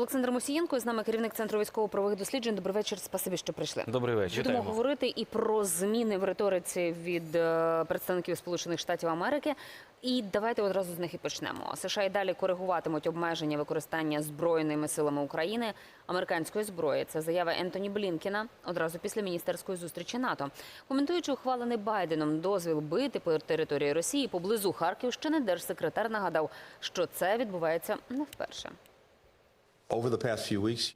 Олександр Мусієнко з нами керівник центру військово-правових досліджень. Добрий вечір. Спасибі, що прийшли. Добрий вечір. Будемо Вітаємо. говорити і про зміни в риториці від е, представників Сполучених Штатів Америки. І давайте одразу з них і почнемо. США і далі коригуватимуть обмеження використання збройними силами України американської зброї. Це заява Ентоні Блінкіна одразу після міністерської зустрічі НАТО. Коментуючи ухвалений Байденом дозвіл бити по території Росії поблизу Харківщини, держсекретар нагадав, що це відбувається не вперше.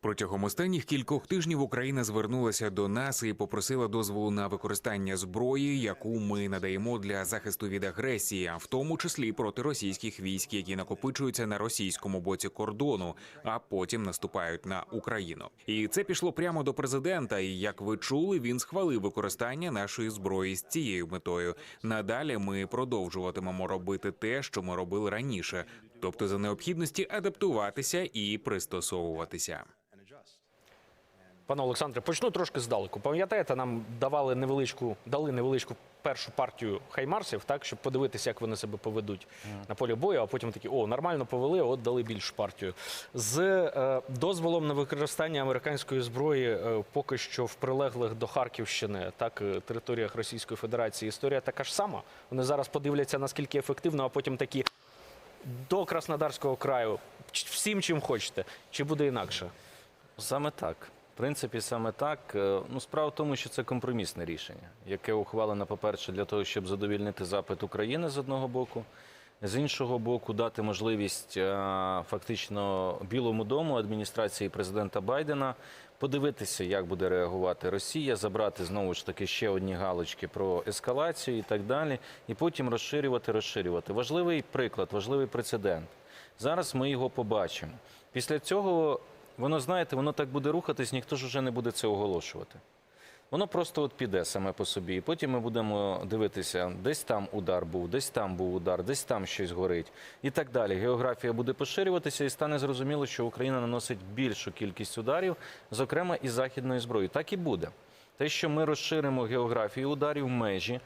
Протягом останніх кількох тижнів Україна звернулася до нас і попросила дозволу на використання зброї, яку ми надаємо для захисту від агресії, в тому числі проти російських військ, які накопичуються на російському боці кордону, а потім наступають на Україну. І це пішло прямо до президента. І як ви чули, він схвалив використання нашої зброї з цією метою. Надалі ми продовжуватимемо робити те, що ми робили раніше, тобто за необхідності адаптуватися і пристосовуватися. Пане Олександре, почну трошки здалеку. Пам'ятаєте, нам давали невеличку, дали невеличку першу партію хаймарсів, так, щоб подивитися, як вони себе поведуть на полі бою, а потім такі, о, нормально повели, от дали більшу партію. З е, дозволом на використання американської зброї е, поки що в прилеглих до Харківщини, так, е, територіях Російської Федерації, історія така ж сама. Вони зараз подивляться, наскільки ефективно, а потім такі до Краснодарського краю, всім чим хочете. Чи буде інакше? Саме так. В принципі, саме так. Е, Ну, справа в тому, що це компромісне рішення, яке ухвалено, по-перше, для того, щоб задовільнити запит України з одного боку, з іншого боку, дати можливість е, фактично Білому дому адміністрації президента Байдена подивитися, як буде реагувати Росія, забрати знову ж таки ще одні галочки про ескалацію і так далі, і потім розширювати, розширювати. Важливий приклад, важливий прецедент. Зараз ми його побачимо. Після цього воно, знаєте, воно так буде рухатись, ніхто ж вже не буде це оголошувати. Воно просто от піде саме по собі. І потім ми будемо дивитися, десь там удар був, десь там був удар, десь там щось горить і так далі. Географія буде поширюватися і стане зрозуміло, що Україна наносить більшу кількість ударів, зокрема і західної зброї. Так і буде. Те, що ми розширимо географію ударів, межі,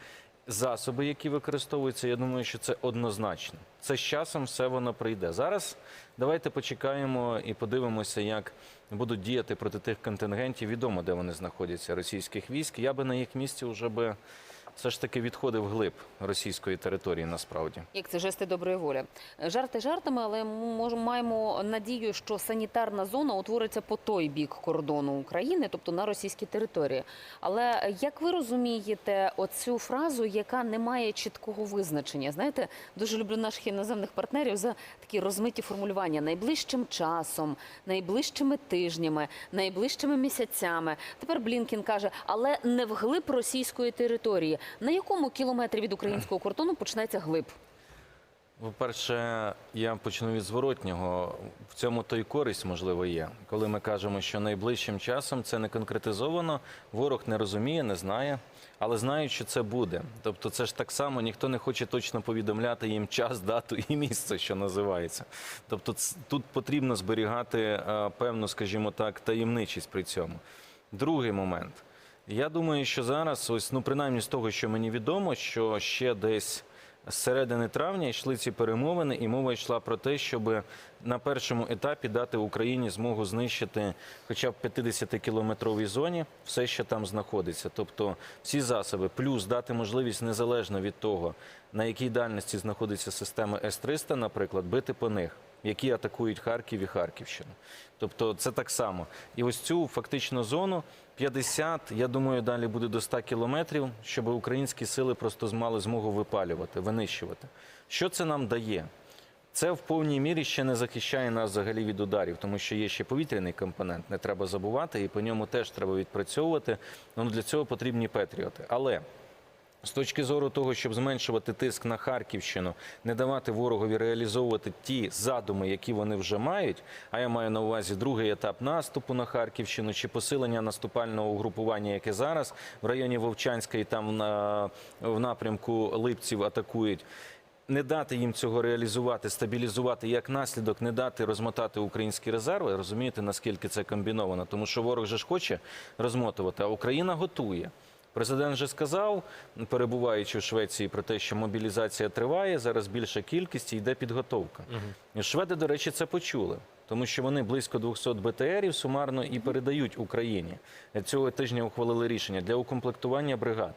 засоби, які використовуються, я думаю, що це однозначно. Це з часом все воно прийде. Зараз давайте почекаємо і подивимося, як будуть діяти проти тих контингентів. Відомо, де вони знаходяться, російських військ. Я би на їх місці вже би все ж таки відходив глиб російської території насправді. Як це жести доброї волі. Жарти жартами, але може маємо надію, що санітарна зона утвориться по той бік кордону України, тобто на російській території. Але як ви розумієте оцю фразу, яка не має чіткого визначення? Знаєте, дуже люблю наших іноземних партнерів за такі розмиті формулювання найближчим часом, найближчими тижнями, найближчими місяцями. Тепер Блінкін каже, але не вглиб російської території. На якому кілометрі від українського кордону почнеться глиб? По-перше, я почну від зворотнього. В цьому то й користь, можливо, є. Коли ми кажемо, що найближчим часом це не конкретизовано, ворог не розуміє, не знає, але знають, що це буде. Тобто, це ж так само ніхто не хоче точно повідомляти їм час, дату і місце, що називається. Тобто, тут потрібно зберігати е, певну, скажімо так, таємничість при цьому. Другий момент. Я думаю, що зараз, ось ну принаймні з того, що мені відомо, що ще десь з середини травня йшли ці перемовини, і мова йшла про те, щоб на першому етапі дати Україні змогу знищити хоча б 50-кілометровій зоні все, що там знаходиться. Тобто всі засоби, плюс дати можливість незалежно від того, на якій дальності знаходиться система С-300, наприклад, бити по них. Які атакують Харків і Харківщину, тобто це так само. І ось цю фактично зону 50, я думаю, далі буде до 100 кілометрів, щоб українські сили просто мали змогу випалювати, винищувати. Що це нам дає? Це в повній мірі ще не захищає нас взагалі від ударів, тому що є ще повітряний компонент, не треба забувати, і по ньому теж треба відпрацьовувати. Ну для цього потрібні патріоти. Але з точки зору того, щоб зменшувати тиск на Харківщину, не давати ворогові реалізовувати ті задуми, які вони вже мають. А я маю на увазі другий етап наступу на Харківщину чи посилення наступального угрупування, яке зараз в районі Вовчанська і там на, в напрямку Липців атакують. Не дати їм цього реалізувати, стабілізувати як наслідок, не дати розмотати українські резерви. Розумієте, наскільки це комбіновано? Тому що ворог же ж хоче розмотувати, а Україна готує. Президент вже сказав, перебуваючи в Швеції, про те, що мобілізація триває, зараз більша кількість і йде підготовка. І Шведи, до речі, це почули, тому що вони близько 200 БТРів сумарно і передають Україні. Цього тижня ухвалили рішення для укомплектування бригад.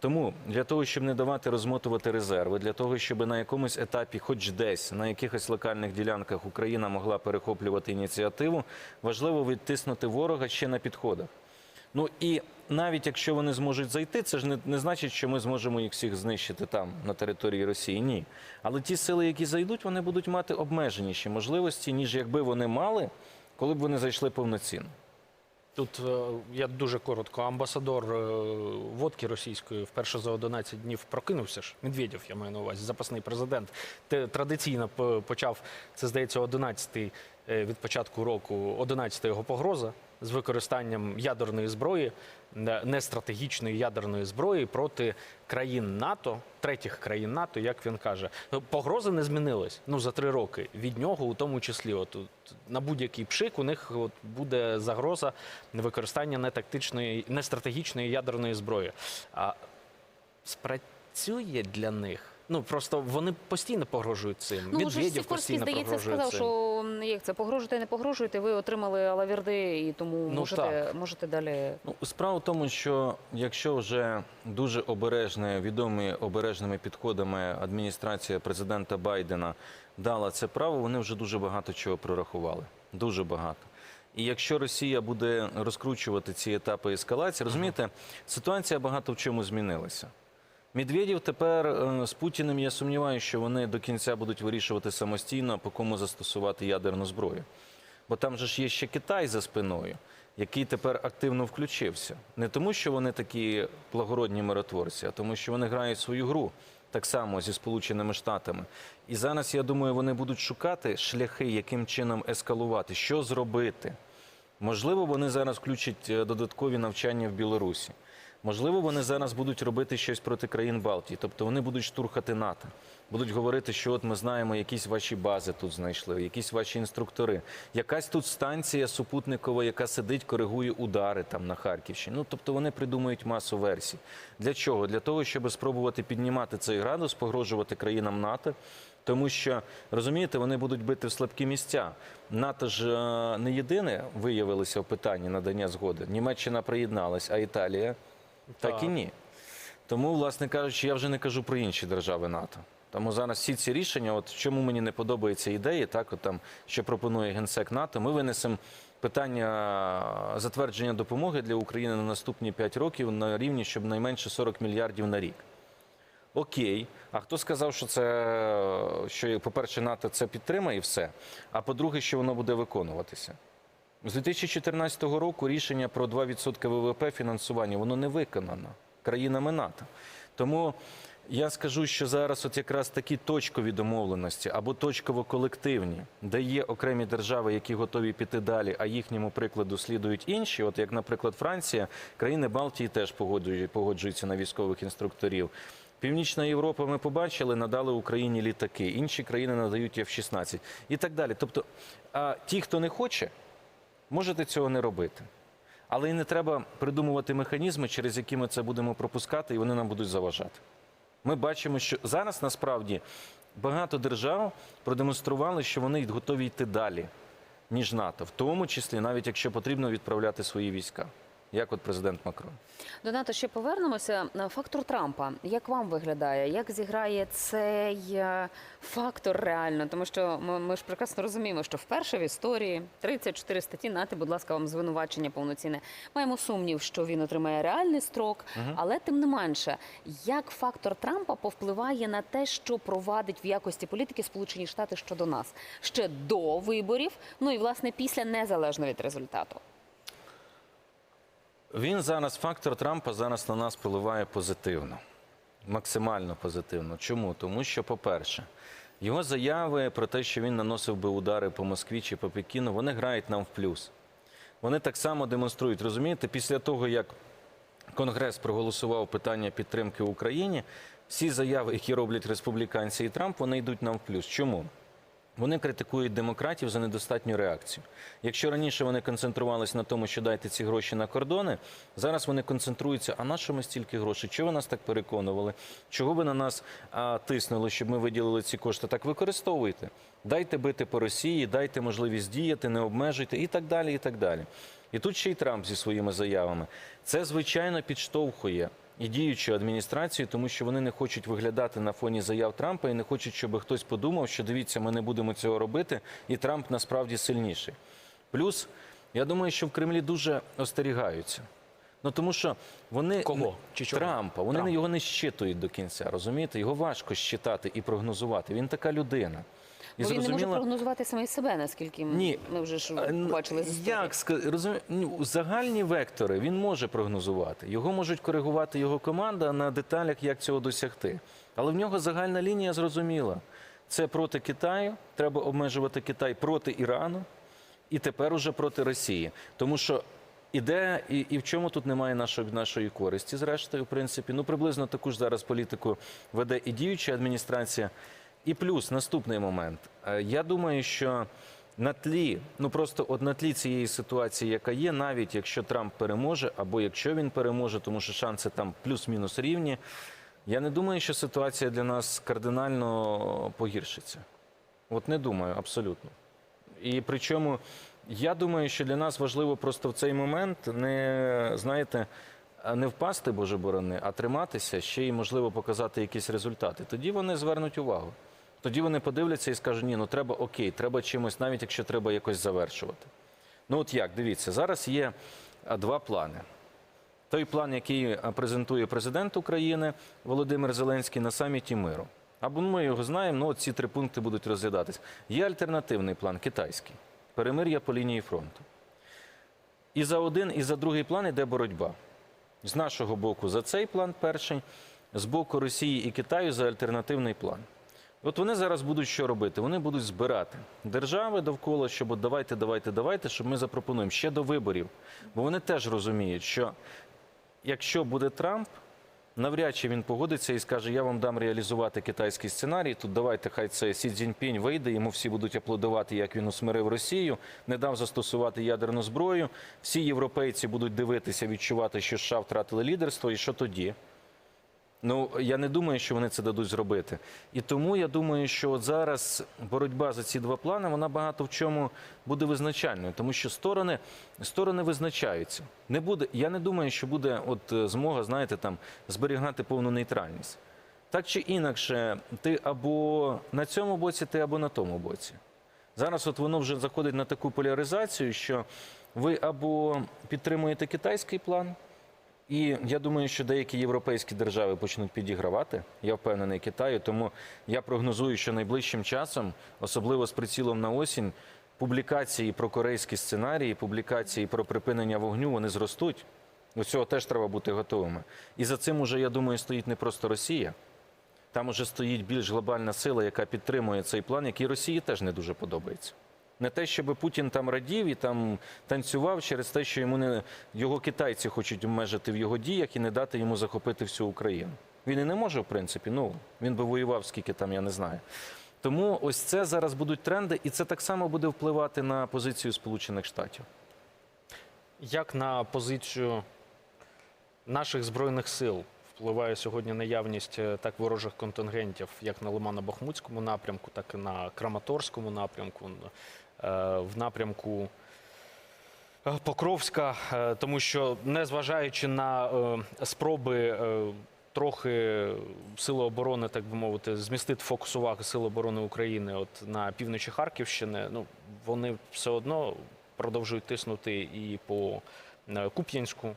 Тому для того, щоб не давати розмотувати резерви, для того, щоб на якомусь етапі, хоч десь, на якихось локальних ділянках Україна могла перехоплювати ініціативу, важливо відтиснути ворога ще на підходах. Ну і навіть якщо вони зможуть зайти, це ж не, не значить, що ми зможемо їх всіх знищити там на території Росії. Ні. Але ті сили, які зайдуть, вони будуть мати обмеженіші можливості, ніж якби вони мали, коли б вони зайшли повноцінно. Тут е, я дуже коротко. Амбасадор е, водки російської вперше за 11 днів прокинувся ж. Медведєв, я маю на увазі, запасний президент. Те- Традиційно почав це здається 11-й е, від початку року. 11-та його погроза з використанням ядерної зброї, нестратегічної ядерної зброї проти країн НАТО, третіх країн НАТО, як він каже. Погрози не змінились ну за три роки. Від нього, у тому числі, от, на будь-який пшик у них от, буде загроза використання нетактичної, нестратегічної ядерної зброї. А спрацює для них. Ну просто вони постійно погрожують цим. Ну, Медведєв постійно здається, погрожує сказав, цим. що як це погрожуєте, не погрожуєте, ви отримали алаверди і тому Ну, можете, так. можете далі. Ну, справа в тому, що якщо вже дуже обережне, відомі обережними підходами адміністрація президента Байдена дала це право, вони вже дуже багато чого прорахували. Дуже багато. І якщо Росія буде розкручувати ці етапи ескалації, розумієте, ситуація багато в чому змінилася. Медведєв тепер е, з Путіним, я сумніваюся, що вони до кінця будуть вирішувати самостійно, по кому застосувати ядерну зброю. Бо там же ж є ще Китай за спиною, який тепер активно включився. Не тому, що вони такі благородні миротворці, а тому, що вони грають свою гру так само зі Сполученими Штатами. І зараз, я думаю, вони будуть шукати шляхи, яким чином ескалувати, що зробити. Можливо, вони зараз включать е, додаткові навчання в Білорусі. Можливо, вони зараз будуть робити щось проти країн Балтії, тобто вони будуть штурхати НАТО, будуть говорити, що от ми знаємо, якісь ваші бази тут знайшли, якісь ваші інструктори, якась тут станція супутникова, яка сидить, коригує удари там на Харківщині. Ну тобто вони придумують масу версій. Для чого? Для того, щоб спробувати піднімати цей градус, погрожувати країнам НАТО. Тому що розумієте, вони будуть бити в слабкі місця. НАТО ж е, не єдине виявилося в питанні надання згоди. Німеччина приєдналась, а Італія так, Так. і ні. Тому, власне кажучи, я вже не кажу про інші держави НАТО. Тому зараз всі ці рішення, от чому мені не подобаються ідеї, так от там, що пропонує генсек НАТО, ми винесемо питання затвердження допомоги для України на наступні 5 років на рівні, щоб найменше 40 мільярдів на рік. Окей, а хто сказав, що це що, по-перше, НАТО це підтримає і все. А по-друге, що воно буде виконуватися? З 2014 року рішення про 2% ВВП фінансування воно не виконано країнами НАТО. Тому я скажу, що зараз от якраз такі точкові домовленості або точково колективні, де є окремі держави, які готові піти далі, а їхньому прикладу слідують інші. От як, наприклад, Франція, країни Балтії теж погоджують- погоджуються на військових інструкторів. Північна Європа ми побачили, надали Україні літаки, інші країни надають F-16 і так далі. Тобто, а ті, хто не хоче, можете цього не робити. Але і не треба придумувати механізми, через які ми це будемо пропускати, і вони нам будуть заважати. Ми бачимо, що зараз насправді багато держав продемонстрували, що вони готові йти далі, ніж НАТО, в тому числі, навіть якщо потрібно відправляти свої війська, як от президент Макрон. До НАТО ще повернемося. Фактор Трампа. Як вам виглядає? Як зіграє цей е, фактор реально? Тому що ми, ми ж прекрасно розуміємо, що вперше в історії 34 статті нати, будь ласка, вам звинувачення повноцінне. Маємо сумнів, що він отримає реальний строк, але тим не менше, як фактор Трампа повпливає на те, що провадить в якості політики Сполучені Штати щодо нас ще до виборів, ну і власне після незалежно від результату. Він зараз, фактор Трампа зараз на нас впливає позитивно, максимально позитивно. Чому? Тому що, по-перше, його заяви про те, що він наносив би удари по Москві чи по Пекіну, вони грають нам в плюс. Вони так само демонструють, розумієте, після того, як Конгрес проголосував питання підтримки Україні, всі заяви, які роблять республіканці і Трамп, вони йдуть нам в плюс. Чому? Вони критикують демократів за недостатню реакцію. Якщо раніше вони концентрувалися на тому, що дайте ці гроші на кордони, зараз вони концентруються, а на що ми стільки грошей? Чого ви нас так переконували? Чого ви на нас а, тиснули, щоб ми виділили ці кошти? Так використовуйте. Дайте бити по Росії, дайте можливість діяти, не обмежуйте і так далі. І так далі. І тут ще й Трамп зі своїми заявами. Це звичайно підштовхує і діючу адміністрацію, тому що вони не хочуть виглядати на фоні заяв Трампа і не хочуть, щоб хтось подумав, що дивіться, ми не будемо цього робити, і Трамп насправді сильніший. Плюс, я думаю, що в Кремлі дуже остерігаються. Ну тому що вони Кого? Чи чого? Трампа, вони Трампа. його не щитують до кінця, розумієте? Його важко щитати і прогнозувати. Він така людина. І Бо він не може прогнозувати саме себе, наскільки м- Ні. ми вже ж ну, бачили з історії. Як розумі... ну, загальні вектори він може прогнозувати. Його можуть коригувати його команда на деталях, як цього досягти. Але в нього загальна лінія зрозуміла. Це проти Китаю, треба обмежувати Китай проти Ірану і тепер уже проти Росії. Тому що іде, і, і в чому тут немає нашої, нашої користі, зрештою, в принципі. Ну, приблизно таку ж зараз політику веде і діюча адміністрація. І плюс наступний момент. Е, Я думаю, що на тлі, ну просто от на тлі цієї ситуації, яка є, навіть якщо Трамп переможе, або якщо він переможе, тому що шанси там плюс-мінус рівні. Я не думаю, що ситуація для нас кардинально погіршиться. От не думаю, абсолютно. І причому я думаю, що для нас важливо просто в цей момент не знаєте, не впасти, Боже борони, а триматися, ще й можливо показати якісь результати. Тоді вони звернуть увагу. Тоді вони подивляться і скажуть, ні, ну треба окей, треба чимось, навіть якщо треба якось завершувати. Ну от як, дивіться, зараз є два плани. Той план, який презентує президент України Володимир Зеленський на саміті миру. Або ми його знаємо, ну ці три пункти будуть розглядатись. Є альтернативний план китайський перемир'я по лінії фронту. І за один, і за другий план йде боротьба. З нашого боку за цей план перший, з боку Росії і Китаю за альтернативний план. От вони зараз будуть що робити? Вони будуть збирати держави довкола, щоб от давайте, давайте, давайте, щоб ми запропонуємо ще до виборів. Бо вони теж розуміють, що якщо буде Трамп, навряд чи він погодиться і скаже: Я вам дам реалізувати китайський сценарій. Тут давайте, хай це Сі Цзіньпінь вийде, йому всі будуть аплодувати, як він усмирив Росію, не дав застосувати ядерну зброю. Всі європейці будуть дивитися, відчувати, що США втратили лідерство, і що тоді? Ну, я не думаю, що вони це дадуть зробити. І тому я думаю, що от зараз боротьба за ці два плани, вона багато в чому буде визначальною, тому що сторони, сторони визначаються. Не буде, я не думаю, що буде от е, змога, знаєте, там зберігати повну нейтральність. Так чи інакше, ти або на цьому боці, ти або на тому боці. Зараз от воно вже заходить на таку поляризацію, що ви або підтримуєте китайський план, і я думаю, що деякі європейські держави почнуть підігравати. Я впевнений Китаю. Тому я прогнозую, що найближчим часом, особливо з прицілом на осінь, публікації про корейські сценарії, публікації про припинення вогню, вони зростуть. До цього теж треба бути готовими. І за цим уже, я думаю, стоїть не просто Росія. Там уже стоїть більш глобальна сила, яка підтримує цей план, який Росії теж не дуже подобається. Не те, щоб Путін там радів і там танцював через те, що йому не його китайці хочуть обмежити в його діях і не дати йому захопити всю Україну. Він і не може, в принципі. Ну він би воював, скільки там, я не знаю. Тому ось це зараз будуть тренди, і це так само буде впливати на позицію Сполучених Штатів. Як на позицію наших збройних сил впливає сьогодні наявність е, так ворожих контингентів, як на Лимано-Бахмутському напрямку, так і на Краматорському напрямку, в напрямку е, Покровська, е, тому що незважаючи на е, спроби е, трохи сили оборони, так би мовити, змістити фокус уваги Сил оборони України от на півночі Харківщини, ну вони все одно продовжують тиснути і по е, Куп'янську,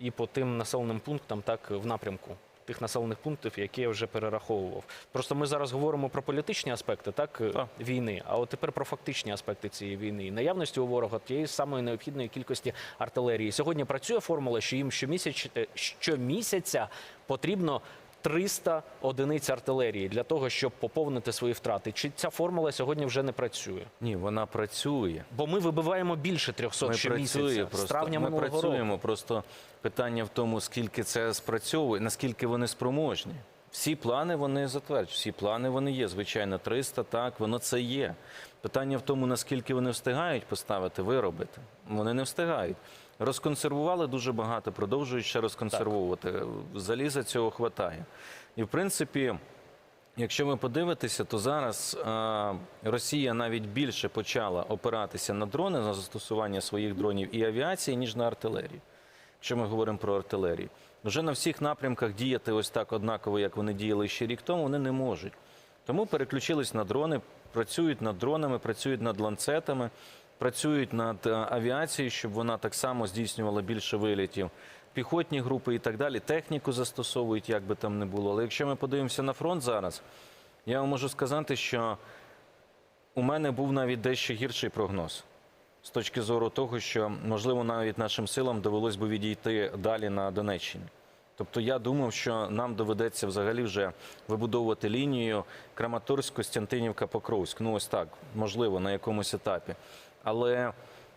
і по тим населеним пунктам, так в напрямку тих населених пунктів, які я вже перераховував. Просто ми зараз говоримо про політичні аспекти, так, Так. війни, а от тепер про фактичні аспекти цієї війни. І Наявності у ворога тієї самої необхідної кількості артилерії. Сьогодні працює формула, що їм щомісяць, е, щомісяця потрібно 300 одиниць артилерії для того, щоб поповнити свої втрати. Чи ця формула сьогодні вже не працює? Ні, вона працює. Бо ми вибиваємо більше 300 Ми щомісяця працює з травня Ми минулого року. працюємо. Просто питання в тому, скільки це спрацьовує, наскільки вони спроможні. Всі плани вони затверджують, всі плани вони є. Звичайно, 300, так, воно це є. Питання в тому, наскільки вони встигають поставити, виробити. Вони не встигають. Розконсервували дуже багато, продовжують ще розконсервовувати. Заліза цього хватає. І в принципі, якщо ви подивитеся, то зараз е, Росія навіть більше почала опиратися на дрони на застосування своїх дронів і авіації, ніж на артилерію. Якщо ми говоримо про артилерію, вже на всіх напрямках діяти ось так однаково, як вони діяли ще рік тому, вони не можуть. Тому переключились на дрони, працюють над дронами, працюють над ланцетами, працюють над е, авіацією, щоб вона так само здійснювала більше вилітів. Піхотні групи і так далі. Техніку застосовують, як би там не було. Але якщо ми подивимося на фронт зараз, я вам можу сказати, що у мене був навіть дещо гірший прогноз. З точки зору того, що можливо навіть нашим силам довелось би відійти далі на Донеччині. Тобто я думав, що нам доведеться взагалі вже вибудовувати лінію Краматорськ, Костянтинівка, Покровськ. Ну ось так, можливо, на якомусь етапі. Але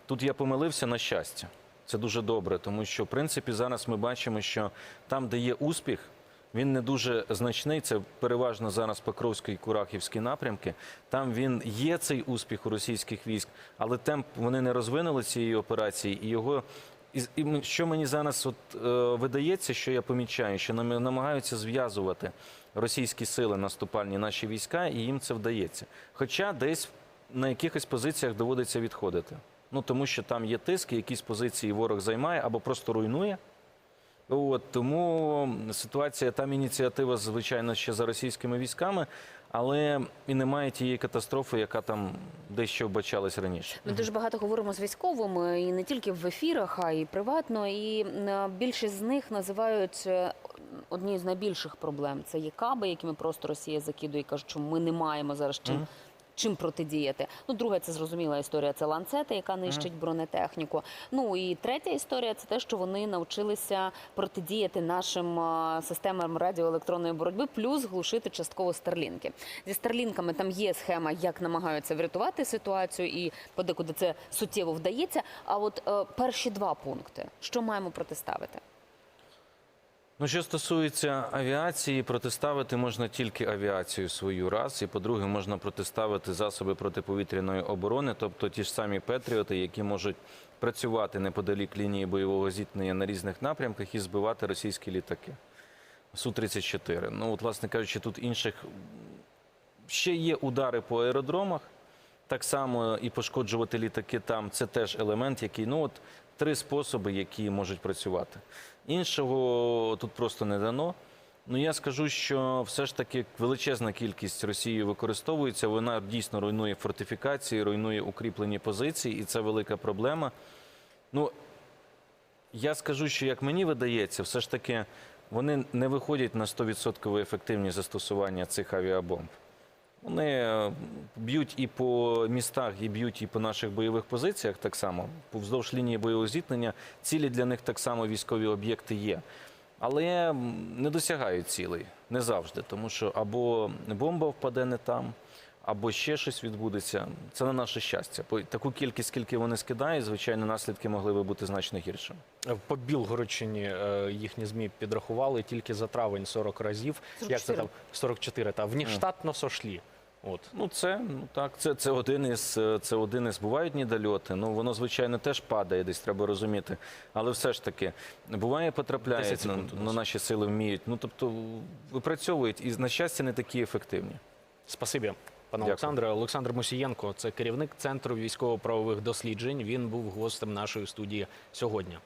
тут я помилився на щастя. Це дуже добре, тому що в принципі зараз ми бачимо, що там, де є успіх, він не дуже значний. Це переважно зараз Покровський і Курахівські напрямки. Там він є цей успіх у російських військ, але темп вони не розвинули цієї операції, і його і, що мені зараз от е, видається, що я помічаю, що нам намагаються зв'язувати російські сили наступальні наші війська, і їм це вдається. Хоча десь на якихось позиціях доводиться відходити. Ну тому що там є тиск, якісь позиції ворог займає або просто руйнує. От, тому ситуація, там ініціатива, звичайно, ще за російськими військами, але і немає тієї катастрофи, яка там дещо вбачалась раніше. Ми дуже багато говоримо з військовими і не тільки в ефірах, а й приватно. І е, більшість з них називають е, однією з найбільших проблем. Це є каби, якими просто Росія закидує і кажуть, що ми не маємо зараз чим. Чим протидіяти? Ну, друга це зрозуміла історія. Це ланцети, яка нищить бронетехніку. Ну і третя історія це те, що вони навчилися протидіяти нашим системам радіоелектронної боротьби, плюс глушити частково старлінки. Зі старлінками там є схема, як намагаються врятувати ситуацію, і подекуди це суттєво вдається. А от е, перші два пункти, що маємо протиставити? Ну, що стосується авіації, протиставити можна тільки авіацію свою раз, і по-друге, можна протиставити засоби протиповітряної оборони, тобто ті ж самі Петріоти, які можуть працювати неподалік лінії бойового зіткнення на різних напрямках і збивати російські літаки. Су-34. Ну, от, власне кажучи, тут інших ще є удари по аеродромах. Так само і пошкоджувати літаки там це теж елемент, який ну от три способи, які можуть працювати. Іншого тут просто не дано. Ну я скажу, що все ж таки величезна кількість Росією використовується. Вона дійсно руйнує фортифікації, руйнує укріплені позиції, і це велика проблема. Ну я скажу, що як мені видається, все ж таки вони не виходять на 100% ефективність застосування цих авіабомб. Вони е, б'ють і по містах, і б'ють і по наших бойових позиціях так само. Вздовж лінії бойового зіткнення цілі для них так само військові об'єкти є. Але не досягають цілей не завжди, тому що або бомба впаде не там, або ще щось відбудеться. Це на наше щастя. Таку кількість, скільки вони скидають, звичайно, наслідки могли би бути значно гіршими. По Білгородщині е, їхні ЗМІ підрахували тільки за травень 40 разів. Як це 44. там 44, та внештатно сошлі. От. Ну, це ну так, це, це один із це один із бувають недольоти. Ну воно звичайно теж падає, десь треба розуміти. Але все ж таки буває, 10 потрапляють на, на наші сили вміють. Ну тобто випрацьовують і на щастя не такі ефективні. Спасибі, пане. Олександре. Олександр Мусієнко, це керівник центру військово-правових досліджень. Він був гостем нашої студії сьогодні.